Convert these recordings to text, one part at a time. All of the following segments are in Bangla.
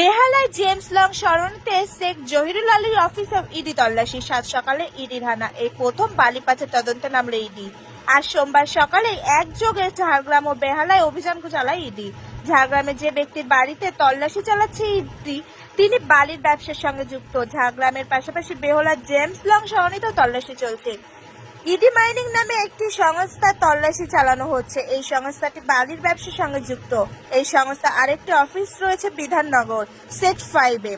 বেহালায় জেমস লং স্মরণতে শেখ জহিরুল আলীর অফিস অফ ইডি তল্লাশি। সাত সকালে ইডি হানা এই প্রথম বালিপাচার তদন্তে নামলে ইডি। আজ সোমবার সকালে একযোগে ঝাড়গ্রাম ও বেহালায় অভিযান চালায় ইডি। ঝাড়গ্রামে যে ব্যক্তির বাড়িতে তল্লাশি চালাচ্ছে ইডি, তিনি বালির ব্যবসার সঙ্গে যুক্ত। ঝাড়গ্রামের পাশাপাশি বেহলার জেমস লং সরণিতেও তল্লাশি চলছে। ইডি মাইনিং নামে একটি সংস্থা তল্লাশি চালানো হচ্ছে। এই সংস্থাটি বালির ব্যবসার সঙ্গে যুক্ত। এই সংস্থা আরেকটি অফিস রয়েছে বিধাননগর, সেট ফাইভে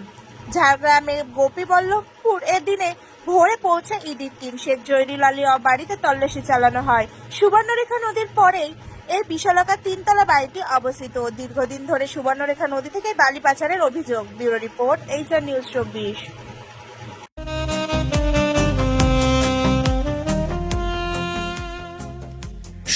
ঝাড়গ্রামের গোপীবল্লভপুর এদিনে ভোরে পৌঁছে ইডির টিম শেখ জয়রুল আলী বাড়িতে তল্লাশি চালানো হয়। সুবর্ণরেখা নদীর পরেই এই বিশালকার তিনতলা বাড়িটি অবস্থিত। দীর্ঘদিন ধরে সুবর্ণরেখা নদী থেকে বালি পাচারের অভিযোগ। ব্যুরো রিপোর্ট, এইচআর নিউজ চব্বিশ।